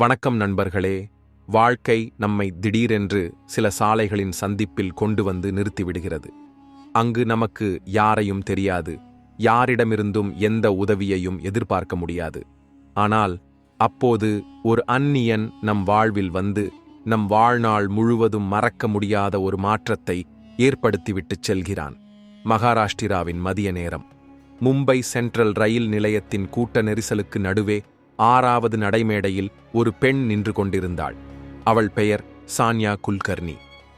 வணக்கம் நண்பர்களே. வாழ்க்கை நம்மை திடீரென்று சில சாலைகளின் சந்திப்பில் கொண்டு வந்து நிறுத்திவிடுகிறது. அங்கு நமக்கு யாரையும் தெரியாது. யாரிடமிருந்தும் எந்த உதவியையும் எதிர்பார்க்க முடியாது. ஆனால் அப்போது ஒரு அந்நியன் நம் வாழ்வில் வந்து நம் வாழ்நாள் முழுவதும் மறக்க முடியாத ஒரு மாற்றத்தை ஏற்படுத்திவிட்டுச் செல்கிறான். மகாராஷ்டிராவின் மதிய நேரம். மும்பை சென்ட்ரல் ரயில் நிலையத்தின் கூட்ட நெரிசலுக்கு நடுவே ஆறாவது நடைமேடையில் ஒரு பெண் நின்று கொண்டிருந்தாள். அவள் பெயர் சான்யா குல்கர்னி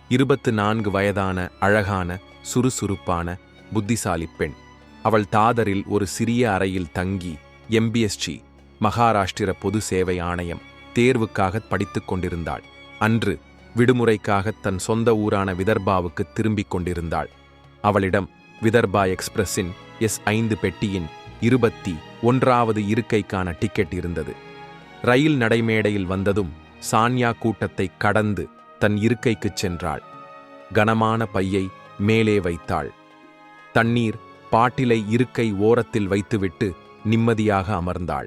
இருபத்து நான்கு வயதான அழகான சுறுசுறுப்பான புத்திசாலி பெண். அவள் தாதரில் ஒரு சிறிய அறையில் தங்கி எம்பிஎஸ்ஜி மகாராஷ்டிர பொது சேவை ஆணையம் தேர்வுக்காக படித்துக் கொண்டிருந்தாள். அன்று விடுமுறைக்காக தன் சொந்த ஊரான விதர்பாவுக்கு திரும்பிக் கொண்டிருந்தாள். அவளிடம் விதர்பா எக்ஸ்பிரஸின் எஸ் ஐந்து பெட்டியின் இருபத்தி ஒன்றாவது இருக்கைக்கான டிக்கெட் இருந்தது. ரயில் நடைமேடையில் வந்ததும் சான்யா கூட்டத்தை கடந்து தன் இருக்கைக்குச் சென்றாள். கனமான பையை மேலே வைத்தாள். தண்ணீர் பாட்டிலை இருக்கை ஓரத்தில் வைத்துவிட்டு நிம்மதியாக அமர்ந்தாள்.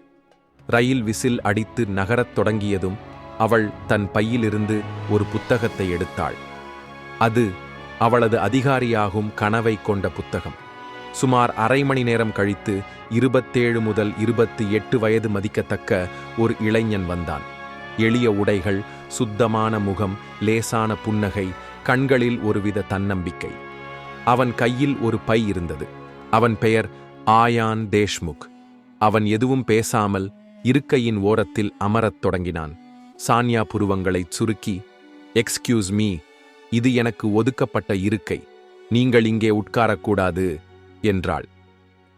ரயில் விசில் அடித்து நகரத் தொடங்கியதும் அவள் தன் பையிலிருந்து ஒரு புத்தகத்தை எடுத்தாள். அது அவளது அதிகாரியாகும் கனவை கொண்ட புத்தகம். சுமார் அரை மணி நேரம் கழித்து இருபத்தேழு முதல் இருபத்தி எட்டு வயது மதிக்கத்தக்க ஒரு இளைஞன் வந்தான். எளிய உடைகள் சுத்தமான முகம் லேசான புன்னகை கண்களில் ஒருவித தன்னம்பிக்கை. அவன் கையில் ஒரு பை இருந்தது. அவன் பெயர் ஆயான் தேஷ்முக். அவன் எதுவும் பேசாமல் இருக்கையின் ஓரத்தில் அமரத் தொடங்கினான். சான்யா புருவங்களைச் சுருக்கி எக்ஸ்கியூஸ் மீ இது எனக்கு ஒதுக்கப்பட்ட இருக்கை. நீங்கள் இங்கே உட்காரக்கூடாது. என்றாள்.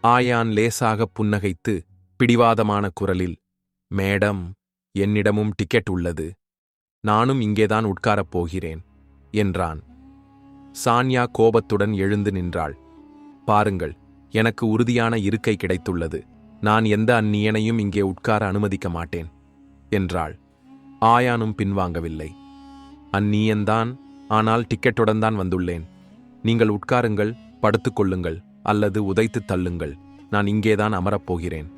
ஆயான் லேசாக புன்னகைத்து பிடிவாதமான குரலில் மேடம் என்னிடமும் டிக்கெட் உள்ளது. நானும் இங்கேதான் உட்காரப் போகிறேன் என்றான். சான்யா கோபத்துடன் எழுந்து நின்றாள். பாருங்கள் எனக்கு உறுதியான இருக்கை கிடைத்துள்ளது. நான் எந்த அந்நியனையும் இங்கே உட்கார அனுமதிக்க மாட்டேன் என்றாள். ஆயானும் பின்வாங்கவில்லை. அந்நியன்தான் ஆனால் டிக்கெட்டுடன் தான் வந்துள்ளேன். நீங்கள் உட்காருங்கள் படுத்துக்கொள்ளுங்கள் அல்லது உதைத்து தள்ளுங்கள். நான் இங்கேதான் அமரப்போகிறேன்.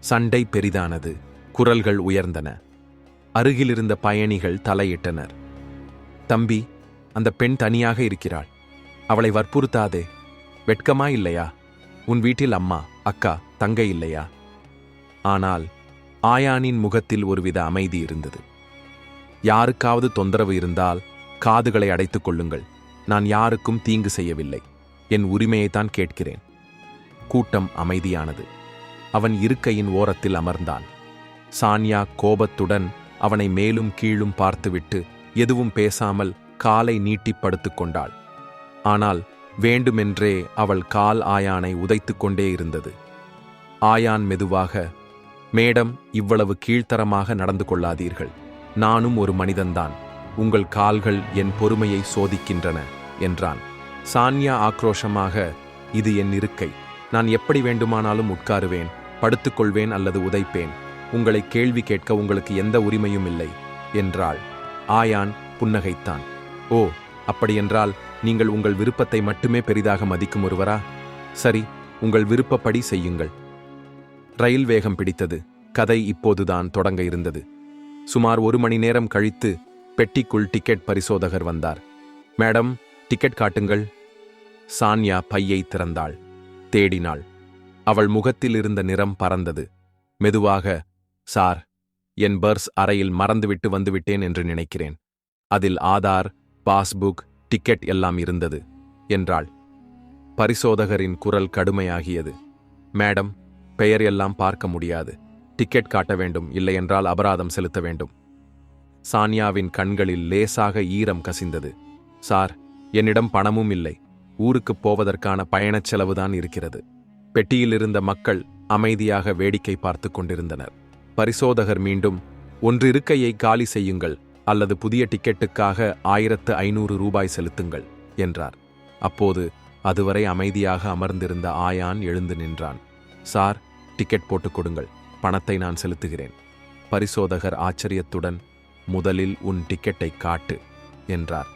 சண்டை பெரிதானது. குரல்கள் உயர்ந்தன. அருகிலிருந்த பயணிகள் தலையிட்டனர். தம்பி அந்த பெண் தனியாக இருக்கிறாள். அவளை வற்புறுத்தாதே. வெட்கமா இல்லையா? உன் வீட்டில் அம்மா அக்கா தங்கை இல்லையா? ஆனால் ஆயானின் முகத்தில் ஒருவித அமைதி இருந்தது. யாருக்காவது தொந்தரவு இருந்தால் காதுகளை அடைத்துக் கொள்ளுங்கள். நான் யாருக்கும் தீங்கு செய்யவில்லை. என் உரிமையைத்தான் கேட்கிறேன். கூட்டம் அமைதியானது. அவன் இருக்கையின் ஓரத்தில் அமர்ந்தான். சான்யா கோபத்துடன் அவனை மேலும் கீழும் பார்த்துவிட்டு எதுவும் பேசாமல் காலை நீட்டிப் படுத்துக் கொண்டாள். ஆனால் வேண்டுமென்றே அவள் கால் ஆயானை உதைத்து கொண்டே இருந்தது. ஆயான் மெதுவாக மேடம் இவ்வளவு கீழ்த்தரமாக நடந்து கொள்ளாதீர்கள். நானும் ஒரு மனிதன்தான். உங்கள் கால்கள் என் பொறுமையை சோதிக்கின்றன என்றான். சான்யா ஆக்ரோஷமாக இது என் இருக்கை. நான் எப்படி வேண்டுமானாலும் உட்காருவேன் படுத்துக்கொள்வேன் அல்லது உதைப்பேன். உங்களை கேள்வி கேட்க உங்களுக்கு எந்த உரிமையும் இல்லை என்றாள். ஆயான் புன்னகைத்தான். ஓ அப்படியென்றால் நீங்கள் உங்கள் விருப்பத்தை மட்டுமே பெரிதாக மதிக்கும் ஒருவரா? சரி உங்கள் விருப்பப்படி செய்யுங்கள். ரயில் வேகம் பிடித்தது. கதை இப்போதுதான் தொடங்க இருந்தது. சுமார் ஒரு மணி நேரம் கழித்து பெட்டிக்குள் டிக்கெட் பரிசோதகர் வந்தார். மேடம் டிக்கெட் காட்டுங்கள். சான்யா பையை திறந்தாள். தேடினாள். அவள் முகத்தில் இருந்த நிறம் பறந்தது. மெதுவாக சார் என் பர்ஸ் அறையில் மறந்துவிட்டு வந்துவிட்டேன் என்று நினைக்கிறேன். அதில் ஆதார் பாஸ்புக் டிக்கெட் எல்லாம் இருந்தது என்றாள். பரிசோதகரின் குரல் கடுமையாகியது. மேடம் பெயர் எல்லாம் பார்க்க முடியாது. டிக்கெட் காட்ட வேண்டும். இல்லையென்றால் அபராதம் செலுத்த வேண்டும். சான்யாவின் கண்களில் லேசாக ஈரம் கசிந்தது. சார் என்னிடம் பணமும் இல்லை. ஊருக்குப் போவதற்கான பயணச் செலவுதான் இருக்கிறது. பெட்டியில் இருந்த மக்கள் அமைதியாக வேடிக்கை பார்த்து கொண்டிருந்தனர். பரிசோதகர் மீண்டும் ஒன்று இருக்கையை காலி செய்யுங்கள் அல்லது புதிய டிக்கெட்டுக்காக ஆயிரத்து ஐநூறு ரூபாய் செலுத்துங்கள் என்றார். அப்போது அதுவரை அமைதியாக அமர்ந்திருந்த ஆயான் எழுந்து நின்றான். சார் டிக்கெட் போட்டுக் கொடுங்கள் பணத்தை நான் செலுத்துகிறேன். பரிசோதகர் ஆச்சரியத்துடன் முதலில் உன் டிக்கெட்டை காட்டு என்றார்.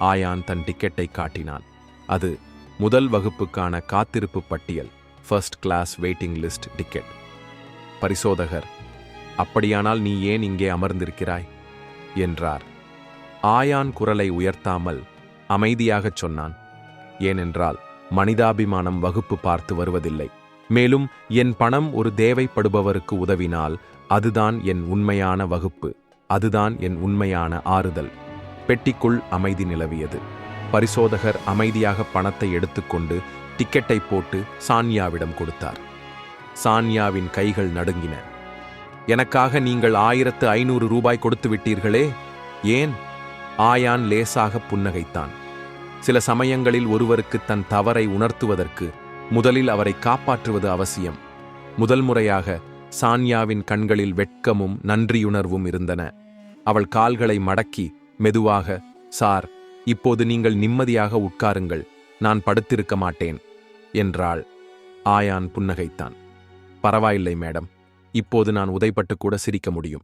ஆயான் தன் டிக்கெட்டை காட்டினான். அது முதல் வகுப்புக்கான காத்திருப்பு பட்டியல் first class waiting list ticket பரிசோதகர் அப்படியானால் நீ ஏன் இங்கே அமர்ந்திருக்கிறாய்? என்றார். ஆயான் குரலை உயர்த்தாமல் அமைதியாகச் சொன்னான். ஏனென்றால் மனிதாபிமானம் வகுப்பு பார்த்து வருவதில்லை. மேலும் என் பணம் ஒரு தேவைப்படுபவருக்கு உதவினால் அதுதான் என் உண்மையான வகுப்பு. அதுதான் என் உண்மையான ஆறுதல். பெட்டிக்குள் அமைதி நிலவியது. பரிசோதகர் அமைதியாக பணத்தை எடுத்துக்கொண்டு டிக்கெட்டை போட்டு சான்யாவிடம் கொடுத்தார். சான்யாவின் கைகள் நடுங்கின. எனக்காக நீங்கள் ஆயிரத்து ஐநூறு ரூபாய் கொடுத்து விட்டீர்களே? ஏன்? ஆயான் லேசாக புன்னகைத்தான். சில சமயங்களில் ஒருவருக்கு தன் தவறை உணர்த்துவதற்கு முதலில் அவரை காப்பாற்றுவது அவசியம். முதல் முறையாக சான்யாவின் கண்களில் வெட்கமும் நன்றியுணர்வும் இருந்தன. அவள் கால்களை மடக்கி மெதுவாக சார் இப்போது நீங்கள் நிம்மதியாக உட்காருங்கள் நான் படுத்திருக்க மாட்டேன் என்றாள். ஆயான் புன்னகைத்தான். பரவாயில்லை மேடம். இப்போது நான் உதைப்பட்டு கூட சிரிக்க முடியும்.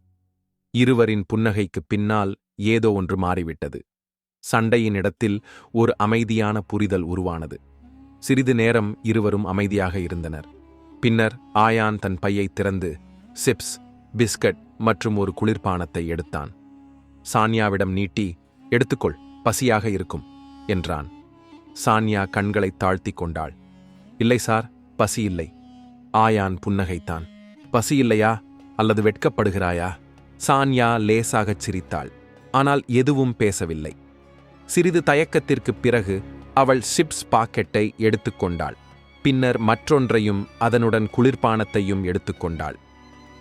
இருவரின் புன்னகைக்குப் பின்னால் ஏதோ ஒன்று மாறிவிட்டது. சண்டையின் இடத்தில் ஒரு அமைதியான புரிதல் உருவானது. சிறிது நேரம் இருவரும் அமைதியாக இருந்தனர். பின்னர் ஆயான் தன் பையை திறந்து சிப்ஸ் பிஸ்கட் மற்றும் ஒரு குளிர்பானத்தை எடுத்தான். சான்யாவிடம் நீட்டி எடுத்துக்கொள். பசியாக இருக்கும் என்றான். சான்யா கண்களை தாழ்த்திக் கொண்டாள். இல்லை சார் பசி இல்லை. ஆயான் புன்னகைத்தான். பசி இல்லையா? அல்லது வெட்கப்படுகிறாயா? சான்யா லேசாகச் சிரித்தாள். ஆனால் எதுவும் பேசவில்லை. சிறிது தயக்கத்திற்குப் பிறகு அவள் சிப்ஸ் பாக்கெட்டை எடுத்துக்கொண்டாள் பின்னர் மற்றொன்றையும் அதனுடன் குளிர்பானத்தையும் எடுத்துக்கொண்டாள்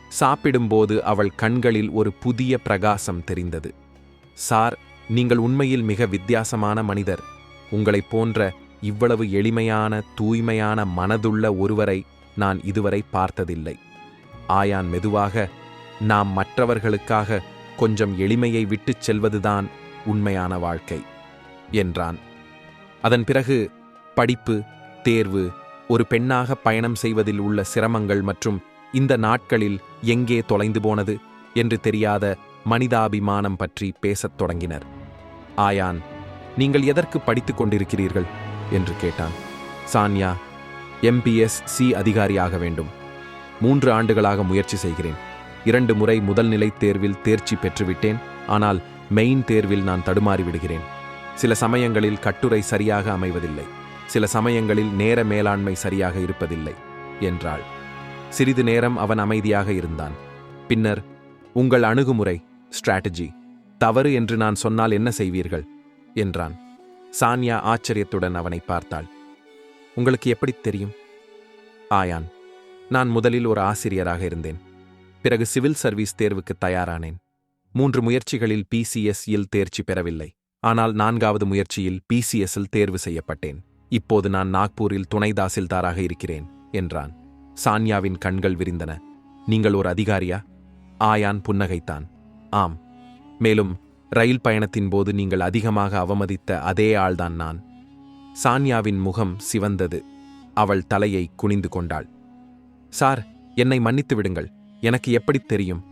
சாப்பிடும்போது அவள் கண்களில் ஒரு புதிய பிரகாசம் தெரிந்தது. சார் நீங்கள் உண்மையில் மிக வித்தியாசமான மனிதர். உங்களைப் போன்ற இவ்வளவு எளிமையான தூய்மையான மனதுள்ள ஒருவரை நான் இதுவரை பார்த்ததில்லை. ஆயான் மெதுவாக நாம் மற்றவர்களுக்காக கொஞ்சம் எளிமையை விட்டுச் செல்வதுதான் உண்மையான வாழ்க்கை என்றான். அதன் பிறகு படிப்பு தேர்வு ஒரு பெண்ணாக பயணம் செய்வதில் உள்ள சிரமங்கள் மற்றும் இந்த நாட்களில் எங்கே தொலைந்து போனது? என்று தெரியாத மனிதாபிமானம் பற்றி பேசத் தொடங்கினர். ஆயான் நீங்கள் எதற்கு படித்துக் கொண்டிருக்கிறீர்கள்? என்று கேட்டான். சான்யா எம்பிஎஸ் சி அதிகாரியாக வேண்டும். மூன்று ஆண்டுகளாக முயற்சி செய்கிறேன். இரண்டு முறை முதல் நிலை தேர்வில் தேர்ச்சி பெற்றுவிட்டேன். ஆனால் மெயின் தேர்வில் நான் தடுமாறி விடுகிறேன். சில சமயங்களில் கட்டுரை சரியாக அமைவதில்லை. சில சமயங்களில் நேர மேலாண்மை சரியாக இருப்பதில்லை என்றாள். சிறிது நேரம் அவன் அமைதியாக இருந்தான். பின்னர் உங்கள் அணுகுமுறை ஸ்ட்ராட்டஜி தவறு என்று நான் சொன்னால் என்ன செய்வீர்கள்? என்றான். சான்யா ஆச்சரியத்துடன் அவனை பார்த்தாள். உங்களுக்கு எப்படி தெரியும்? ஆயான் நான் முதலில் ஒரு ஆசிரியராக இருந்தேன். பிறகு சிவில் சர்வீஸ் தேர்வுக்கு தயாரானேன். மூன்று முயற்சிகளில் பிசிஎஸ் இல் தேர்ச்சி பெறவில்லை. ஆனால் நான்காவது முயற்சியில் பிசிஎஸ்இல் தேர்வு செய்யப்பட்டேன். இப்போது நான் நாக்பூரில் துணை தாசில்தாராக இருக்கிறேன் என்றான். சான்யாவின் கண்கள் விரிந்தன. நீங்கள் ஒரு அதிகாரியா? ஆயான் புன்னகைத்தான். ஆம். மேலும் ரயில் பயணத்தின் போது நீங்கள் அதிகமாக அவமதித்த அதே ஆள்தான் நான். சான்யாவின் முகம் சிவந்தது. அவள் தலையை குனிந்து கொண்டாள். சார் என்னை மன்னித்து விடுங்கள். எனக்கு எப்படித் தெரியும்?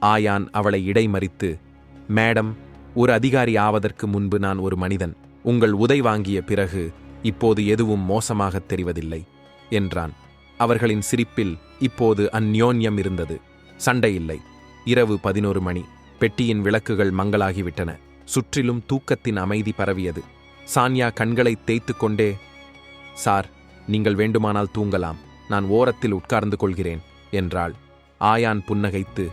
ஆயான் அவளை இடைமறித்து மேடம் ஒரு அதிகாரி ஆவதற்கு முன்பு நான் ஒரு மனிதன். உங்கள் உதை வாங்கிய பிறகு இப்போது எதுவும் மோசமாகத் தெரிவதில்லை என்றான். அவர்களின் சிரிப்பில் இப்போது அந்யோன்யம் இருந்தது. சண்டை இல்லை இரவு பதினோரு மணி. பெட்டியின் விளக்குகள் மங்களாகிவிட்டன. சுற்றிலும் தூக்கத்தின் அமைதி பரவியது. சான்யா கண்களை தேய்த்து கொண்டே சார் நீங்கள் வேண்டுமானால் தூங்கலாம். நான் ஓரத்தில் உட்கார்ந்து கொள்கிறேன் என்றாள். ஆயான் புன்னகைத்து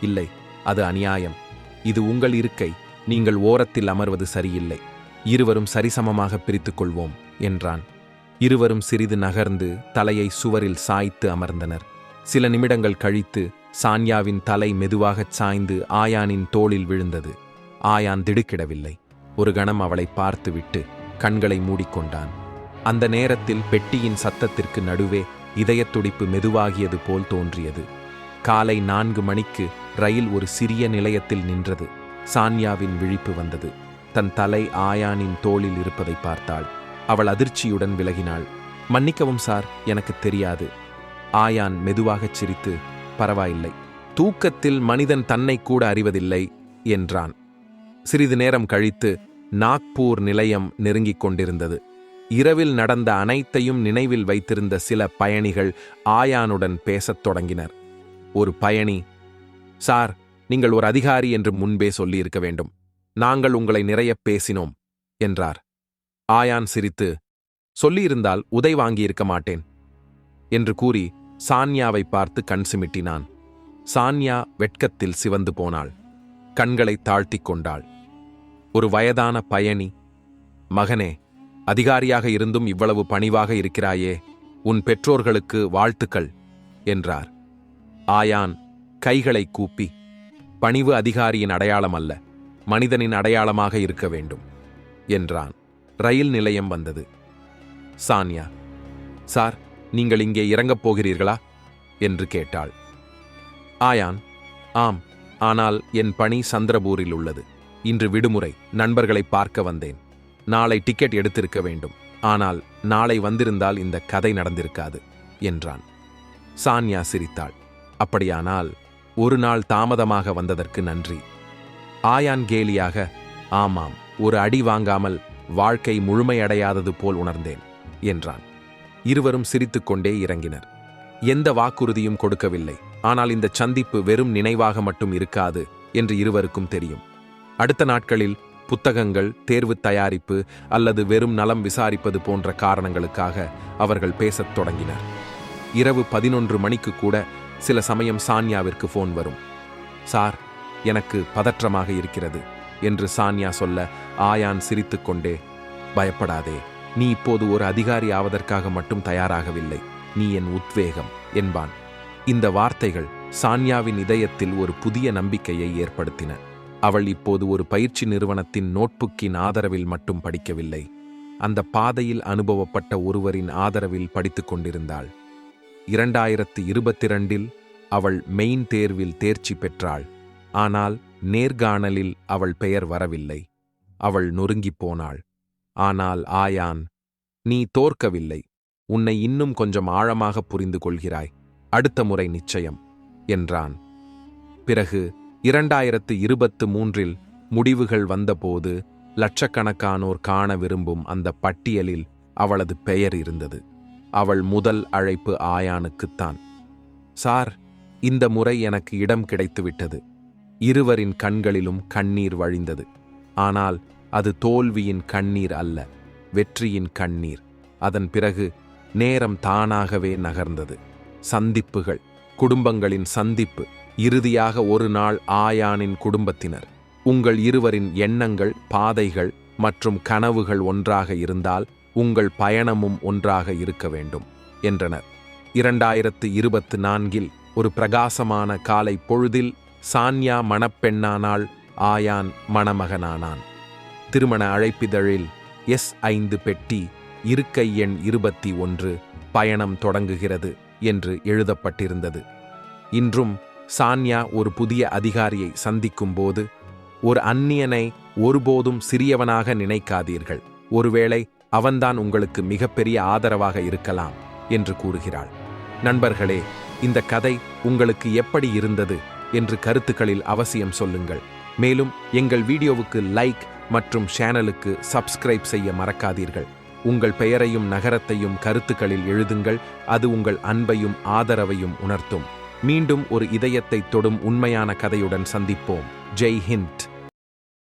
இல்லை அது அநியாயம். இது உங்கள் இருக்கை. நீங்கள் ஓரத்தில் அமர்வது சரியில்லை. இருவரும் சரிசமமாக பிரித்துக் கொள்வோம் என்றான். இருவரும் சிறிது நகர்ந்து தலையை சுவரில் சாய்த்து அமர்ந்தனர். சில நிமிடங்கள் கழித்து சான்யாவின் தலை மெதுவாகச் சாய்ந்து ஆயானின் தோளில் விழுந்தது. ஆயான் திடுக்கிடவில்லை. ஒரு கணம் அவளை பார்த்துவிட்டு கண்களை மூடிக்கொண்டான். அந்த நேரத்தில் பெட்டியின் சத்தத்திற்கு நடுவே இதயத்துடிப்பு மெதுவாகியது போல் தோன்றியது. காலை நான்கு மணிக்கு ரயில் ஒரு சிறிய நிலையத்தில் நின்றது. சான்யாவின் விழிப்பு வந்தது. தன் தலை ஆயானின் தோளில் இருப்பதை பார்த்தாள். அவள் அதிர்ச்சியுடன் விலகினாள். மன்னிக்கவும் சார் எனக்கு தெரியாது. ஆயான் மெதுவாகச் சிரித்து பரவாயில்லை. தூக்கத்தில் மனிதன் தன்னை கூட அறிவதில்லை என்றான். சிறிது நேரம் கழித்து நாக்பூர் நிலையம் நெருங்கிக் கொண்டிருந்தது. இரவில் நடந்த அனைத்தையும் நினைவில் வைத்திருந்த சில பயணிகள் ஆயானுடன் பேசத் தொடங்கினர். ஒரு பயணி. சார் நீங்கள் ஒரு அதிகாரி என்று முன்பே சொல்லியிருக்க வேண்டும். நாங்கள் உங்களை நிறைய பேசினோம் என்றார். ஆயான் சிரித்து சொல்லியிருந்தால் உதை வாங்கியிருக்க மாட்டேன் என்று கூறி சான்யாவை பார்த்து கண் சிமிட்டினான். சான்யா வெட்கத்தில் சிவந்து போனாள். கண்களை தாழ்த்தி கொண்டாள். ஒரு வயதான பயணி மகனே அதிகாரியாக இருந்தும் இவ்வளவு பணிவாக இருக்கிறாயே உன் பெற்றோர்களுக்கு வாழ்த்துக்கள் என்றார். ஆயான் கைகளை கூப்பி பணிவு அதிகாரியின் அடையாளம் அல்ல மனிதனின் அடையாளமாக இருக்க வேண்டும் என்றான். ரயில் நிலையம் வந்தது. சான்யா சார் நீங்கள் இங்கே இறங்கப் போகிறீர்களா? என்று கேட்டாள். ஆயான் ஆம் ஆனால் என் பணி சந்திரபூரில் உள்ளது. இன்று விடுமுறை நண்பர்களை பார்க்க வந்தேன். நாளை டிக்கெட் எடுத்திருக்க வேண்டும். ஆனால் நாளை வந்திருந்தால் இந்த கதை நடந்திருக்காது என்றான். சான்யா சிரித்தாள். அப்படியானால் ஒரு நாள் தாமதமாக வந்ததற்கு நன்றி. ஆயான் கேலியாக ஆமாம் ஒரு அடி வாங்காமல் வாழ்க்கை முழுமையடையாதது போல் உணர்ந்தேன் என்றான். இருவரும் சிரித்துக்கொண்டே இறங்கினர். எந்த வாக்குறுதியும் கொடுக்கவில்லை. ஆனால் இந்த சந்திப்பு வெறும் நினைவாக மட்டும் இருக்காது என்று இருவருக்கும் தெரியும். அடுத்த நாட்களில் புத்தகங்கள் தேர்வு தயாரிப்பு அல்லது வெறும் நலம் விசாரிப்பது போன்ற காரணங்களுக்காக அவர்கள் பேசத் தொடங்கினர். இரவு பதினொன்று மணிக்கு கூட சில சமயம் சான்யாவிற்கு ஃபோன் வரும். சார் எனக்கு பதற்றமாக இருக்கிறது என்று சான்யா சொல்ல ஆயான் சிரித்துக்கொண்டே பயப்படாதே. நீ இப்போது ஒரு அதிகாரி ஆவதற்காக மட்டும் தயாராகவில்லை. நீ என் உத்வேகம் என்பான். இந்த வார்த்தைகள் சான்யாவின் இதயத்தில் ஒரு புதிய நம்பிக்கையை ஏற்படுத்தின. அவள் இப்போது ஒரு பயிற்சி நிறுவனத்தின் நோட்புக்கின் ஆதரவில் மட்டும் படிக்கவில்லை. அந்த பாதையில் அனுபவப்பட்ட ஒருவரின் ஆதரவில் படித்துக் கொண்டிருந்தாள். இரண்டாயிரத்து இருபத்திரண்டில் அவள் மெயின் தேர்வில் தேர்ச்சி பெற்றாள். ஆனால் நேர்காணலில் அவள் பெயர் வரவில்லை. அவள் நொறுங்கிப் போனாள். ஆனால் ஆயான் நீ தோற்கவில்லை. உன்னை இன்னும் கொஞ்சம் ஆழமாக புரிந்து கொள்கிறாய் அடுத்த முறை நிச்சயம் என்றான். பிறகு இரண்டாயிரத்து இருபத்து மூன்றில் முடிவுகள் வந்தபோது லட்சக்கணக்கானோர் காண விரும்பும் அந்த பட்டியலில் அவளது பெயர் இருந்தது. அவள் முதல் அழைப்பு ஆயானுக்குத்தான் சார் இந்த முறை எனக்கு இடம் கிடைத்துவிட்டது. இருவரின் கண்களிலும் கண்ணீர் வழிந்தது. ஆனால் அது தோல்வியின் கண்ணீர் அல்ல வெற்றியின் கண்ணீர். அதன் பிறகு நேரம் தானாகவே நகர்ந்தது. சந்திப்புகள் குடும்பங்களின் சந்திப்பு இறுதியாக ஒரு நாள் ஆயானின் குடும்பத்தினர். உங்கள் இருவரின் எண்ணங்கள் பாதைகள் மற்றும் கனவுகள் ஒன்றாக இருந்தால் உங்கள் பயணமும் ஒன்றாக இருக்க வேண்டும் என்றனர். இரண்டாயிரத்து இருபத்து நான்கில் ஒரு பிரகாசமான காலை பொழுதில் சான்யா மணப்பெண்ணானாள் ஆயான் மணமகனானான். திருமண அழைப்பிதழில் எஸ் ஐந்து பெட்டி இருக்கை எண் இருபத்தி ஒன்று பயணம் தொடங்குகிறது என்று எழுதப்பட்டிருந்தது. இன்றும் சான்யா ஒரு புதிய அதிகாரியை சந்திக்கும்போது ஒரு அந்நியனை ஒருபோதும் சிறியவனாக நினைக்காதீர்கள். ஒருவேளை அவன்தான் உங்களுக்கு மிகப்பெரிய ஆதரவாக இருக்கலாம் என்று கூறுகிறாள். நண்பர்களே இந்த கதை உங்களுக்கு எப்படி இருந்தது? என்று கருத்துக்களில் அவசியம் சொல்லுங்கள். மேலும் எங்கள் வீடியோவுக்கு லைக் மற்றும் சேனலுக்கு சப்ஸ்கிரைப் செய்ய மறக்காதீர்கள். உங்கள் பெயரையும் நகரத்தையும் கருத்துக்களில் எழுதுங்கள். அது உங்கள் அன்பையும் ஆதரவையும் உணர்த்தும். மீண்டும் ஒரு இதயத்தை தொடும் உண்மையான கதையுடன் சந்திப்போம். ஜெய் ஹிந்த்